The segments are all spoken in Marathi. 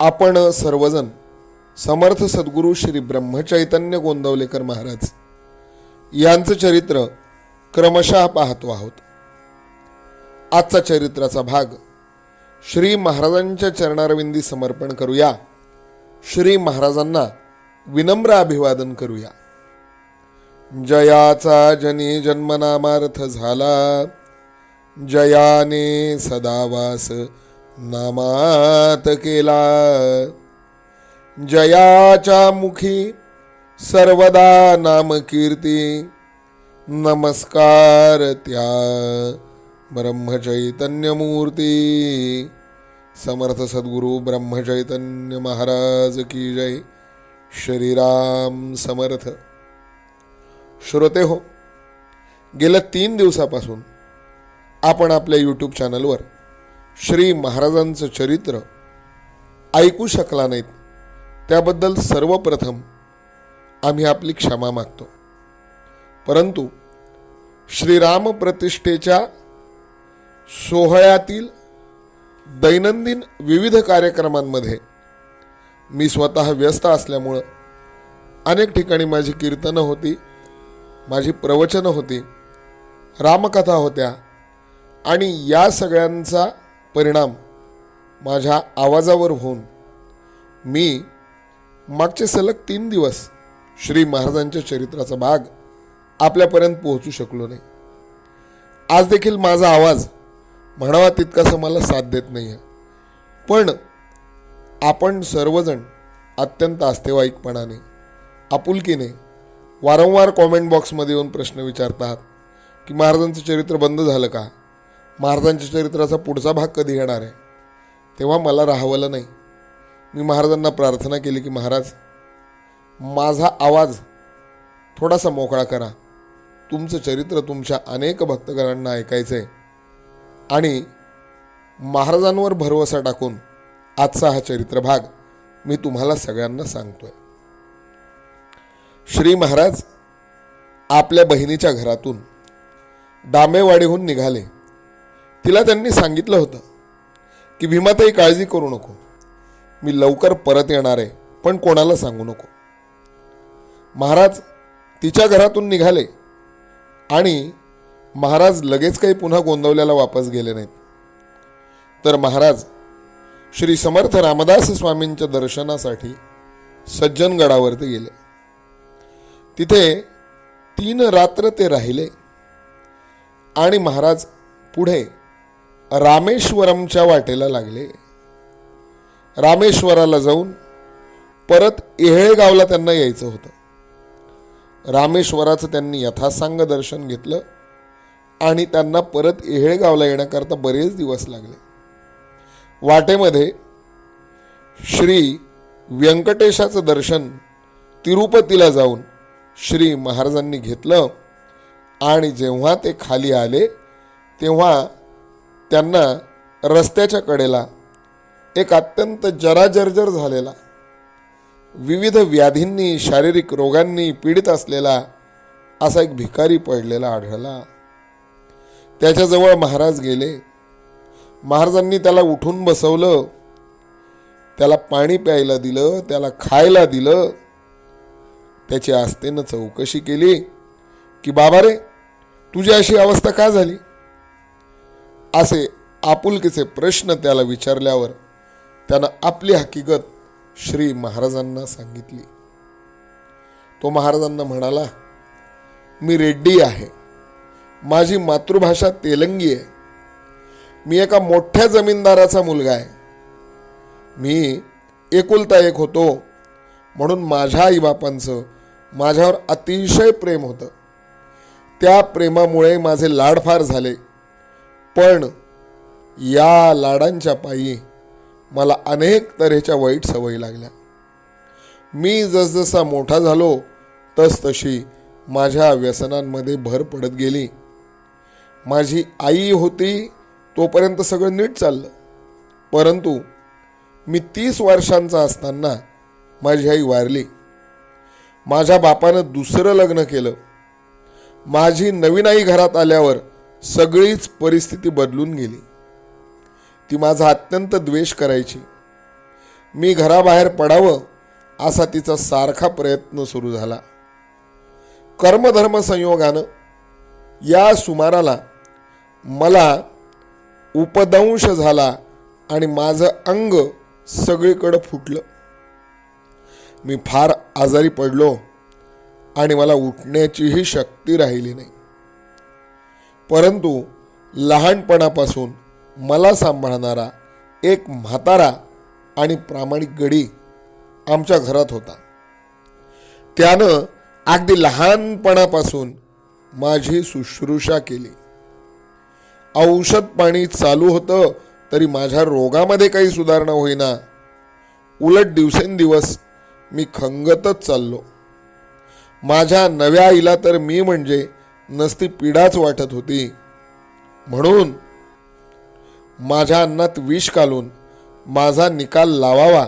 आपण सर्वजण समर्थ सद्गुरू श्री ब्रह्मचैतन्य गोंदवलेकर महाराज यांचं चरित्र क्रमशः पाहतो आहोत. आजचा चरित्राचा भाग श्री महाराजांच्या चरणारविंदी समर्पण करूया. श्री महाराजांना विनम्र अभिवादन करूया. जयाचा जनी जन्मनामार्थ झाला. जयाने सदावास नामात केला. जयाच्या मुखी सर्वदा नाम कीर्ती नमस्कार त्या ब्रह्मचैतन्यमूर्ती. समर्थ सद्गुरु ब्रह्मचैतन्य महाराज की जय. श्रीराम समर्थ. श्रोते हो गेल्या तीन दिवसापासून आपण आपल्या यूट्यूब चॅनलवर श्री महाराजांचं चरित्र ऐकू शकला नाहीत. त्याबद्दल सर्वप्रथम आम्ही आपली क्षमा मागतो. परंतु श्रीराम प्रतिष्ठेच्या सोहळ्यातील दैनंदिन विविध कार्यक्रमांमध्ये मी स्वतः व्यस्त असल्यामुळं अनेक ठिकाणी माझी कीर्तनं होती माझी प्रवचनं होती रामकथा होत्या आणि या सगळ्यांचा परिणाम माझ्या आवाजावर होऊन मी मागचे सलग तीन दिवस श्री महाराजांच्या चरित्राचा भाग आपल्यापर्यंत पोहोचू शकलो नाही. आज देखील माझा आवाज म्हणावा तितकासा मला साथ देत नाही आहे पण आपण सर्वजण अत्यंत आस्थेवाईकपणाने आपुलकीने वारंवार कॉमेंट बॉक्समध्ये येऊन प्रश्न विचारतात की महाराजांचं चरित्र बंद झालं का? महाराजांच्या चरित्राचा पुढचा भाग कधी येणार आहे? तेव्हा मला राहावलं नाही. मी महाराजांना प्रार्थना केली की महाराज माझा आवाज थोडासा मोकळा करा. तुमचं चरित्र तुमच्या अनेक भक्तगणांना ऐकायचं आहे आणि महाराजांवर भरवसा टाकून आजचा हा चरित्र भाग मी तुम्हाला सगळ्यांना सांगतोय. श्री महाराज आपल्या बहिणीच्या घरातून दामेवाडीहून निघाले. तिला त्यांनी सांगितलं होतं की भीमाताई काळजी करू नको. मी लवकर परत येणार आहे पण कोणाला सांगू नको. महाराज तिच्या घरातून निघाले आणि महाराज लगेच काही पुन्हा गोंदवल्याला वापस गेले नाहीत. तर महाराज श्री समर्थ रामदास स्वामींच्या दर्शनासाठी सज्जनगडावरती गेले. तिथे तीन रात्र ते राहिले आणि महाराज पुढे रामेश्वरमच्या वाटेला लागले. रामेश्वराला जाऊन परत येहेळगावला त्यांना यायचं होतं. रामेश्वराचं त्यांनी यथासांग दर्शन घेतलं आणि त्यांना परत येहेळगावला येण्याकरता बरेच दिवस लागले. वाटेमध्ये श्री व्यंकटेशाचं दर्शन तिरुपतीला जाऊन श्री महाराजांनी घेतलं आणि जेव्हा ते खाली आले तेव्हा त्यांना रस्त्याच्या कडेला एक अत्यंत जराजर्जर झालेला विविध व्याधींनी शारीरिक रोगांनी पीडित असलेला असा एक भिकारी पडलेला आढळला. त्याच्याजवळ महाराज गेले. महाराजांनी त्याला उठून बसवलं. त्याला पाणी प्यायला दिलं त्याला खायला दिलं. त्याची आस्थेनं चौकशी केली की बाबा रे तुझी अशी अवस्था का झाली? असे आपुलकीचे प्रश्न त्याला विचारल्यावर त्यानं आपली हकीकत श्री महाराजांना सांगितली. तो महाराजांना म्हणाला मी रेड्डी आहे. माझी मातृभाषा तेलंगी आहे. मी एका मोठ्या जमीनदाराचा मुलगा आहे. मी एकुलता एक होतो म्हणून माझ्या आईबापांचं माझ्यावर अतिशय प्रेम होतं. त्या प्रेमामुळे माझे लाड फार झाले. पण या लाडांच्या पायी मला अनेक तऱ्हेच्या वाईट सवयी लागल्या. मी जसजसा मोठा झालो तसतशी माझ्या व्यसनांमध्ये भर पडत गेली. माझी आई होती तोपर्यंत सगळं नीट चाललं. परंतु मी तीस वर्षांचा असताना माझी आई वारली. माझ्या बापानं दुसरं लग्न केलं. माझी नवीन आई घरात आल्यावर सगळीच परिस्थिती बदलून गेली. ती माझा अत्यंत द्वेष करायची. मी घराबाहेर पडावं असा तिचा सारखा प्रयत्न सुरू झाला. कर्मधर्म संयोगानं या सुमाराला मला उपदंश झाला आणि माझं अंग सगळीकडं फुटलं. मी फार आजारी पडलो आणि मला उठण्याचीही शक्ती राहिली नाही. परंतु लहानपणापासून मला सांभाळणारा एक म्हातारा आणि प्रामाणिक गडी आमच्या घरात होता. त्यानं अगदी लहानपणापासून माझी शुश्रूषा केली. औषध पाणी चालू होतं तरी माझ्या रोगामध्ये काही सुधारणा होईना. उलट दिवसेंदिवस मी खंगतच चाललो. माझ्या नव्या आईला तर मी म्हणजे नसती पीडाच वाटत होती. म्हणून माझ्या अन्नात विष घालून माझा निकाल लावावा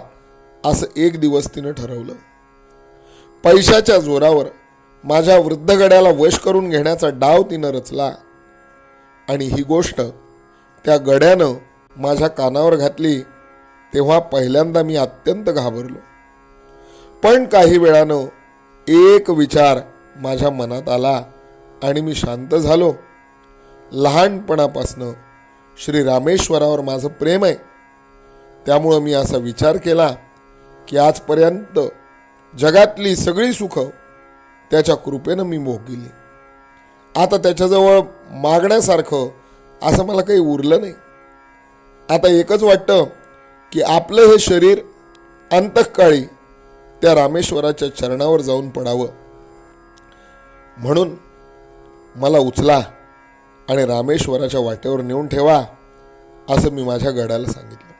असं एक दिवस तिनं ठरवलं. पैशाच्या जोरावर माझ्या वृद्ध गड्याला वश करून घेण्याचा डाव तिनं रचला आणि ही गोष्ट त्या गड्यानं माझ्या कानावर घातली तेव्हा पहिल्यांदा मी अत्यंत घाबरलो. पण काही वेळानं एक विचार माझ्या मनात आला. आणि मी शांत झालो. लहानपणापासनं श्री रामेश्वरावर माझं प्रेम आहे. त्यामुळं मी असा विचार केला की आजपर्यंत जगातली सगळी सुखं त्याच्या कृपेनं मी भोगली. आता त्याच्याजवळ मागण्यासारखं असं मला काही उरलं नाही. आता एकच वाटतं की आपलं हे शरीर अंतःकाळी त्या रामेश्वराच्या चरणावर जाऊन पडावं. म्हणून मला उचला आणि रामेश्वराच्या वाटेवर नेऊन ठेवा असं मी माझ्या गडाला सांगितलं.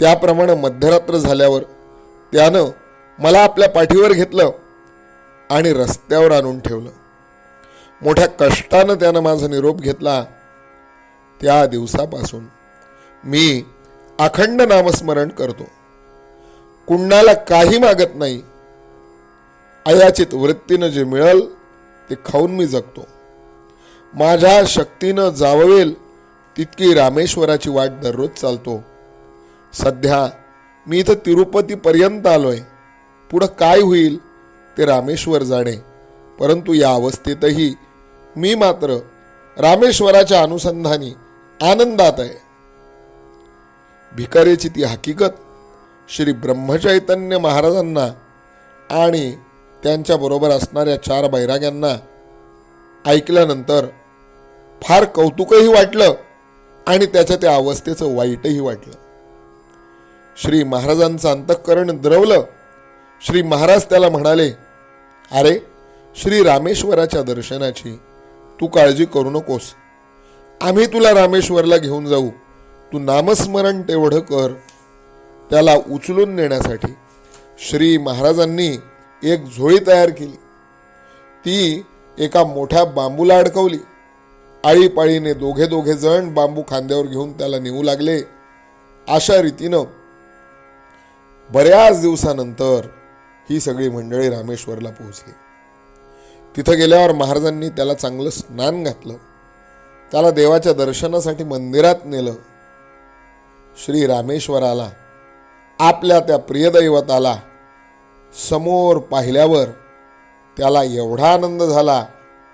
त्याप्रमाणे मध्यरात्र झाल्यावर त्यानं मला आपल्या पाठीवर घेतलं आणि रस्त्यावर आणून ठेवलं. मोठ्या कष्टानं त्यानं माझा निरोप घेतला. त्या दिवसापासून मी अखंड नामस्मरण करतो. कुणाला काही मागत नाही. अयाचित वृत्तीनं जे मिळल ते खाऊन मी जगतो. माझ्या शक्तीनं जाववेल तितकी रामेश्वराची वाट दररोज चालतो. सध्या मी इथं तिरुपतीपर्यंत आलोय. पुढं काय होईल ते रामेश्वर जाणे. परंतु या अवस्थेतही मी मात्र रामेश्वराच्या अनुसंधानी आनंदात आहे. भिकारीची ती हकीकत श्री ब्रह्मचैतन्य महाराजांना आणि त्यांच्याबरोबर असणाऱ्या चार बैराग्यांना ऐकल्यानंतर फार कौतुकही वाटलं आणि त्याच्या त्या अवस्थेचं वाईटही वाटलं. श्री महाराजांचं अंतःकरण द्रवलं. श्री महाराज त्याला म्हणाले अरे श्री रामेश्वराच्या दर्शनाची तू काळजी करू नकोस. आम्ही तुला रामेश्वरला घेऊन जाऊ. तू नामस्मरण तेवढं कर. त्याला उचलून नेण्यासाठी श्री महाराजांनी एक झोळी तयार केली. ती एका मोठ्या बांबूला अडकवली. आळीपाळीने दोघे दोघे जण बांबू खांद्यावर घेऊन त्याला नेऊ लागले. अशा रीतीनं बऱ्याच दिवसानंतर ही सगळी मंडळी रामेश्वरला पोहोचली. तिथं गेल्यावर महाराजांनी त्याला चांगलं स्नान घातलं. त्याला देवाच्या दर्शनासाठी मंदिरात नेलं. श्री रामेश्वराला आपल्या त्या प्रियदैवताला समोर पाहिल्यावर त्याला एवढा आनंद झाला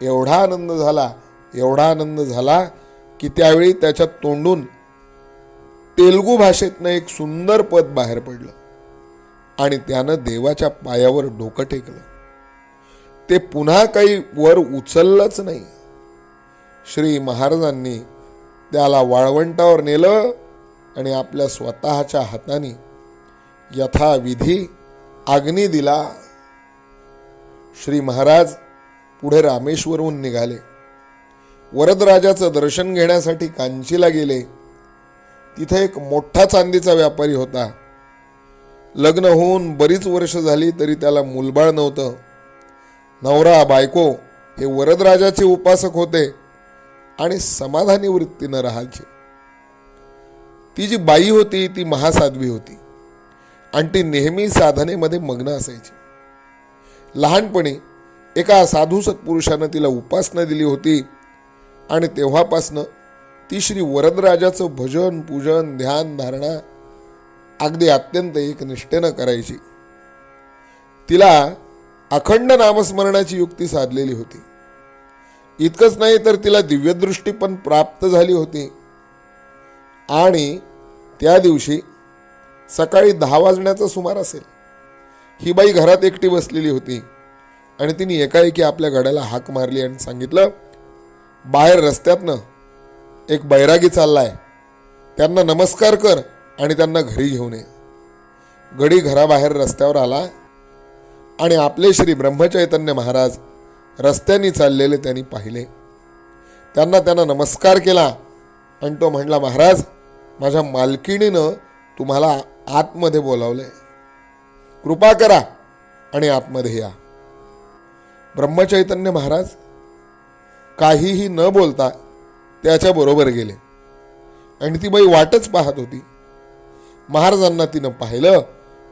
एवढा आनंद झाला एवढा आनंद झाला की त्यावेळी त्याच्या तोंडून तेलुगू भाषेतनं एक सुंदर पद बाहेर पडलं आणि त्यानं देवाच्या पायावर डोकं टेकलं. ते पुन्हा काही वर उचललंच नाही. श्री महाराजांनी त्याला वाळवंटावर नेलं आणि आपल्या स्वतःच्या हाताने यथाविधी अग्नी दिला. श्री महाराज पुढे रामेश्वरहून निघाले. वरदराजाचं दर्शन घेण्यासाठी कांचीला गेले. तिथे एक मोठा चांदीचा व्यापारी होता. लग्न होऊन बरीच वर्ष झाली तरी त्याला मूलबाळ नव्हतं. नवरा बायको हे वरदराजाचे उपासक होते आणि समाधानी वृत्तीनं राहायचे. ती जी बाई होती ती महासाध्वी होती. आणि ती नेहमी साधनेमध्ये मग्न असायची. लहानपणी एका साधू सत्पुरुषानं तिला उपासना दिली होती आणि तेव्हापासनं ती श्री वरदराजाचं भजन पूजन ध्यान धारणा अगदी अत्यंत एक निष्ठेनं करायची. तिला अखंड नामस्मरणाची युक्ती साधलेली होती. इतकंच नाही तर तिला दिव्यदृष्टी पण प्राप्त झाली होती. आणि त्या दिवशी सकाळी दहा वाजण्याचा सुमार असेल. ही बाई घरात एकटी बसलेली होती आणि तिने एकाएकी आपल्या गड्याला हाक मारली आणि सांगितलं बाहेर रस्त्यातनं एक बैरागी चाललाय. त्यांना नमस्कार कर आणि त्यांना घरी घेऊन ये. गडी घराबाहेर रस्त्यावर आला आणि आपले श्री ब्रह्मचैतन्य महाराज रस्त्याने चाललेले त्यांनी पाहिले. त्यांना त्यांना नमस्कार केला आणि तो म्हणला महाराज माझ्या मालकिणीनं तुम्हाला आतमध्ये बोलावलं आहे कृपा करा आणि आतमध्ये या. ब्रह्मचैतन्य महाराज काहीही न बोलता त्याच्याबरोबर गेले. आणि ती बाई वाटच पाहत होती. महाराजांना तिनं पाहिलं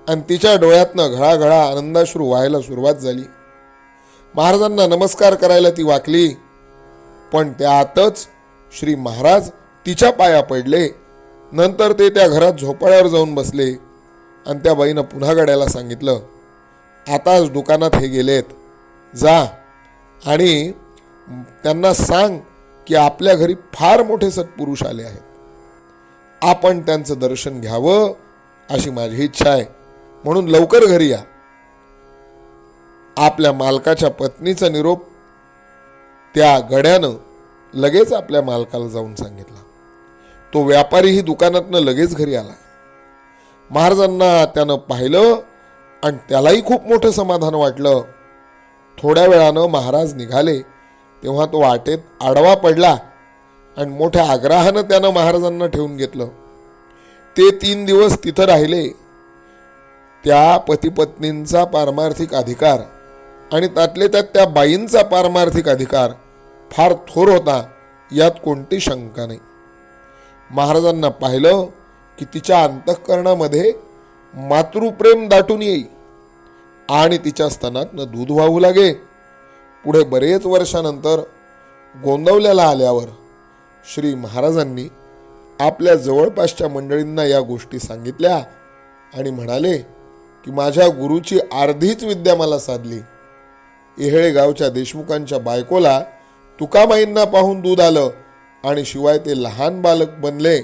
आणि तिच्या डोळ्यातनं घळाघळा आनंदाश्रू व्हायला सुरुवात झाली. महाराजांना नमस्कार करायला ती वाकली. पण त्यातच श्री महाराज तिच्या पाया पडले. नंतर ते त्या घरात झोपाळ्यावर जाऊन बसले आणि त्या बाईनं पुन्हा गड्याला सांगितलं आताच दुकानात हे गेलेत. जा आणि त्यांना सांग की आपल्या घरी फार मोठे सत्पुरुष आले आहेत. आपण त्यांचं दर्शन घ्यावं अशी माझी इच्छा आहे. म्हणून लवकर घरी या. आपल्या मालकाच्या पत्नीचा निरोप त्या गड्यानं लगेच आपल्या मालकाला जाऊन सांगितला. तो व्यापारीही दुकानातनं लगेच घरी आला. महाराजांना त्यानं पाहिलं आणि त्यालाही खूप मोठं समाधान वाटलं. थोड्या वेळानं महाराज निघाले. तेव्हा तो वाटेत आडवा पडला आणि मोठ्या आग्रहानं त्यानं महाराजांना ठेवून घेतलं. ते तीन दिवस तिथं राहिले. त्या पतीपत्नींचा पारमार्थिक अधिकार आणि त्यातले त्यात त्या बाईंचा पारमार्थिक अधिकार फार थोर होता यात कोणती शंका नाही. महाराजांना पाहिलं की तिच्या अंतःकरणामध्ये मातृप्रेम दाटून येई आणि तिच्या स्तनातनं दूध वाहू लागे. पुढे बरेच वर्षानंतर गोंदवल्याला आल्यावर श्री महाराजांनी आपल्या जवळपासच्या मंडळींना या गोष्टी सांगितल्या आणि म्हणाले की माझ्या गुरुची अर्धीच विद्या मला साधली. येहळे गावच्या देशमुखांच्या बायकोला तुकामाईंना पाहून दूध आलं. आणि शिवाय ते लहान बालक बनले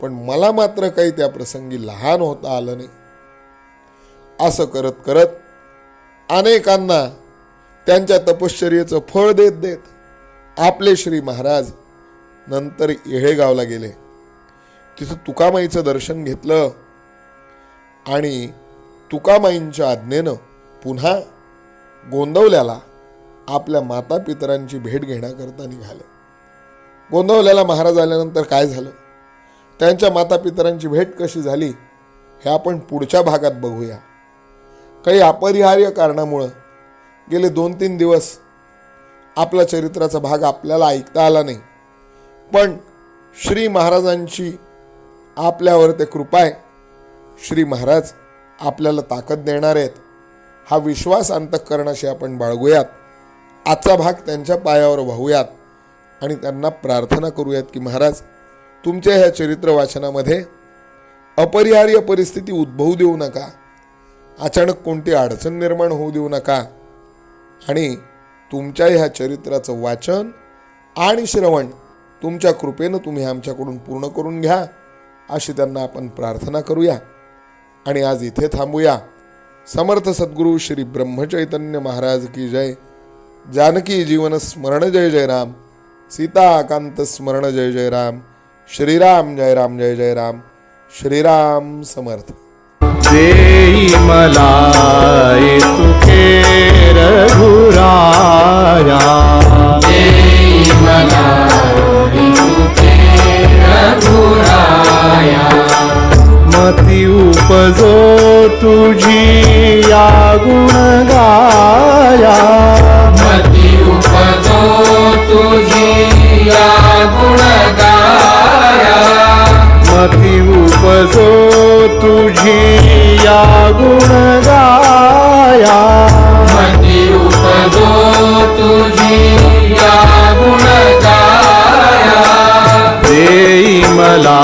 पण मला मात्र काही त्या प्रसंगी लहान होता आलं नाही. असं करत करत अनेकांना त्यांच्या तपश्चर्येचं फळ देत देत आपले श्री महाराज नंतर येळेगावला गेले. तिथं तुकामाईचं दर्शन घेतलं आणि तुकामाईंच्या आज्ञेनं पुन्हा गोंदवल्याला आपल्या माता पितरांची भेट घेण्याकरता निघाले. गोंदवल्याला महाराज आल्यानंतर काय झालं? त्यांच्या मातापितरांची भेट कशी झाली? हे आपण पुढच्या भागात बघूया. काही अपरिहार्य कारणामुळं गेले दोन तीन दिवस आपला चरित्राचा भाग आपल्याला ऐकता आला नाही. पण श्री महाराजांची आपल्यावर ते कृपा आहे. श्री महाराज आपल्याला ताकद देणार आहेत. हा विश्वास अंतःकरणाशी आपण बाळगूयात. आजचा भाग त्यांच्या पायावर वाहूयात. आणि त्यांना प्रार्थना करूयात की महाराज तुमच्या ह्या चरित्र वाचनामध्ये अपरिहार्य परिस्थिती उद्भवू देऊ नका. अचानक कोणती अडचण निर्माण होऊ देऊ नका. आणि तुमच्या ह्या चरित्राचं वाचन आणि श्रवण तुमच्या कृपेनं तुम्ही आमच्याकडून पूर्ण करून घ्या अशी त्यांना आपण प्रार्थना करूया. आणि आज इथे थांबूया. समर्थ सद्गुरू श्री ब्रह्मचैतन्य महाराज की जय. जानकी जीवन स्मरण जय जय राम. सीताकांत स्मरण जय जय राम श्रीराम जय राम जय जय राम श्रीराम समर्थ. देई मला तुके रघुराया। देई मला तुके रघुराया। मती उपजो तुझी या तुझी या गुणगाया मती उपजो तुझी या गुणगाया. मती उपजो तुझी या गुणगाया देई मला